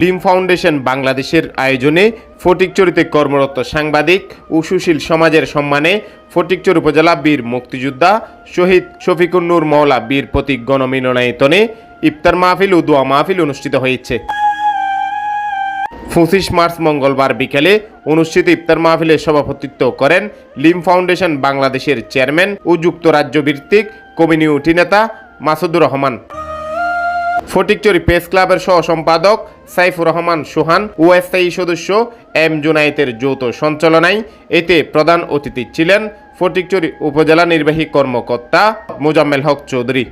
ডিম ফাউন্ডেশন বাংলাদেশের আয়োজনে ফটিকচুরিতে কর্মরত সাংবাদিক ও সুশীল সমাজের সম্মানে ফটিকচুর উপজেলা বীর মুক্তিযোদ্ধা শহীদ শফিকুর নূর মওলা বীর প্রতীক গণমিলনায়তনে ইফতার মাহফিল ও দোয়া মাহফিল অনুষ্ঠিত হয়েছে। পঁচিশ মার্চ মঙ্গলবার বিকেলে অনুষ্ঠিত ইফতার মাহফিলে সভাপতিত্ব করেন লিম ফাউন্ডেশন বাংলাদেশের চেয়ারম্যান ও যুক্তরাজ্য ভিত্তিক কমিউনিটি নেতা মাসুদুর রহমান। ফটিকচুরি প্রেস ক্লাবের সহ সম্পাদক সাইফুর রহমান সোহান ও স্থায়ী সদস্য এম জুনাইতের যৌথ সঞ্চালনায় এতে প্রধান অতিথি ছিলেন ফটিকচুরি উপজেলা নির্বাহী কর্মকর্তা মোজাম্মেল হক চৌধুরী।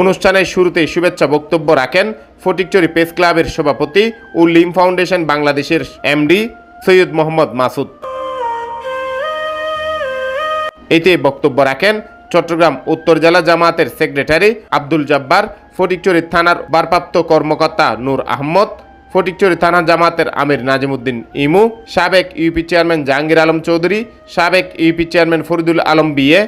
অনুষ্ঠানের শুরুতে শুভেচ্ছা বক্তব্য রাখেন ফটিকচুরি প্রেস ক্লাবের সভাপতি ও লিম ফাউন্ডেশন বাংলাদেশের এমডি সৈয়দ মোহাম্মদ মাসুদ। এতে বক্তব্য রাখেন চট্টগ্রাম উত্তর জেলা জামায়াতের সেক্রেটারি আব্দুল জব্বার, ফটিকচুরি থানার ভারপ্রাপ্ত কর্মকর্তা নূর আহমদ, ফটিকচুরি থানা জামাতের আমির নাজিমুদ্দিন ইমু, সাবেক ইউপি চেয়ারম্যান জাহাঙ্গীর আলম চৌধুরী, সাবেক ইউপি চেয়ারম্যান ফরিদুল আলম বিয়ে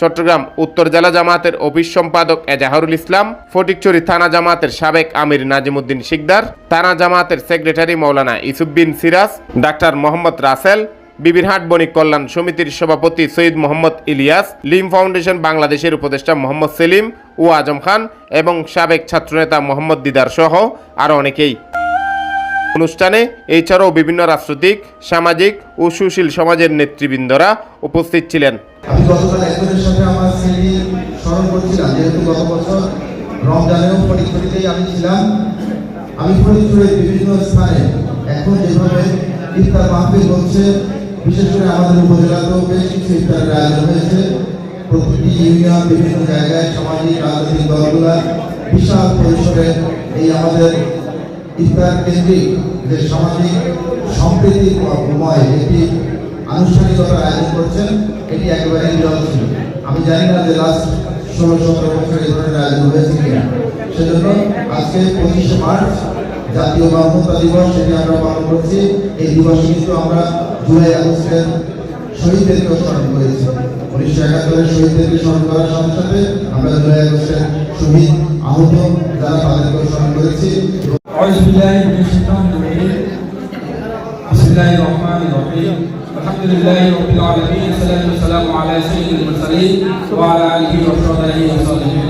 চট্টগ্রাম উত্তর জেলা জামাতের অফিস সম্পাদক এজাহারুল ইসলাম, ফটিকচুরি থানা জামাতের সাবেক আমির নাজিমুদ্দিন শিকদার, থানা জামাতের সেক্রেটারি মৌলানা ইসুদ্দিন সিরাজ, ডাক্তার মোহাম্মদ রাসেল বিবিরহাট বণিক কল্যাণ সমিতির সভাপতি সৈয়দ মোহাম্মদ ইলিয়াস, লিম ফাউন্ডেশন বাংলাদেশের উপদেষ্টা মোহাম্মদ সেলিম ও আজম খান এবং সাবেক ছাত্রনেতা মোহাম্মদ দিদার সহ আরও অনেকেই। অনুষ্ঠানে এছাড়াও বিভিন্ন রাজনৈতিক, সামাজিক ও সুশীল সমাজের নেতৃবৃন্দরা উপস্থিত ছিলেন। আমি গতকাল বিভিন্ন স্থানে এখন যেভাবে ইফতার মাহফিল হচ্ছে বিশেষ করে আমাদের উপজেলাতেও বেশ কিছু ইফতারের আয়োজন হয়েছে। প্রতিটি ইউনিয়ন, বিভিন্ন জায়গায় সামাজিক রাজনৈতিক দলগুলা বিশাল পরিসরে এই আমাদের ইফতার কেন্দ্রিক যে সামাজিক সম্প্রীতিময় একটি আনুষ্ঠানিকতার আয়োজন করছেন, এটি একেবারে বিরল ছিল। আমি জানি না যে লাস্ট ষোলো সতেরো বছর এই ধরনের আয়োজন হয়েছে কিনা। সেজন্য আজকে পঁচিশে মার্চ জাতীয় মানবতা দিবস সেটি আমরা পালন করছি এই দিবসে কিন্তু আমরা জুলাই আগস্টের শহীদদেরকেও স্মরণ করেছি উনিশশো একাত্তরের শহীদদেরকে স্মরণ করার সাথে সাথে আমরা জুলাই আগস্টের শহীদ আহত যারা তাদেরকেও স্মরণ করেছি أعوذ بالله من الشيطان الرجيم بسم الله الرحمن الرحيم الحمد لله رب العالمين والصلاة والسلام على سيد المرسلين وعلى آله وصحبه وسلم